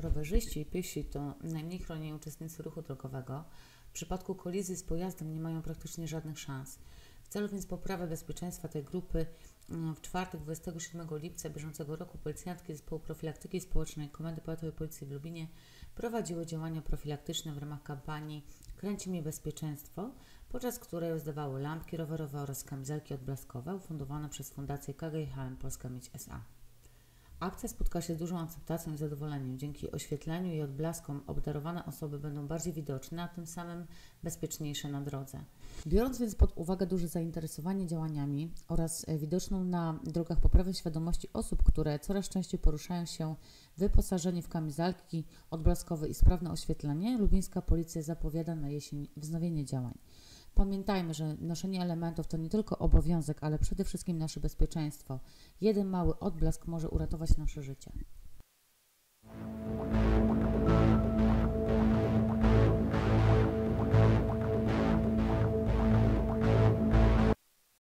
Rowerzyści i piesi to najmniej chronieni uczestnicy ruchu drogowego. W przypadku kolizji z pojazdem nie mają praktycznie żadnych szans. W celu więc poprawy bezpieczeństwa tej grupy mm, w czwartek 27 lipca bieżącego roku policjantki Zespołu Profilaktyki Społecznej Komendy Powiatowej Policji w Lubinie prowadziły działania profilaktyczne w ramach kampanii Kręci mnie bezpieczeństwo, podczas której rozdawały lampki rowerowe oraz kamizelki odblaskowe ufundowane przez Fundację KGHM Polska Mieć S.A. Akcja spotka się z dużą akceptacją i zadowoleniem. Dzięki oświetleniu i odblaskom obdarowane osoby będą bardziej widoczne, a tym samym bezpieczniejsze na drodze. Biorąc więc pod uwagę duże zainteresowanie działaniami oraz e, widoczną na drogach poprawę świadomości osób, które coraz częściej poruszają się wyposażeni w kamizelki odblaskowe i sprawne oświetlenie, lubińska policja zapowiada na jesień wznowienie działań. Pamiętajmy, że noszenie elementów to nie tylko obowiązek, ale przede wszystkim nasze bezpieczeństwo. Jeden mały odblask może uratować nasze życie.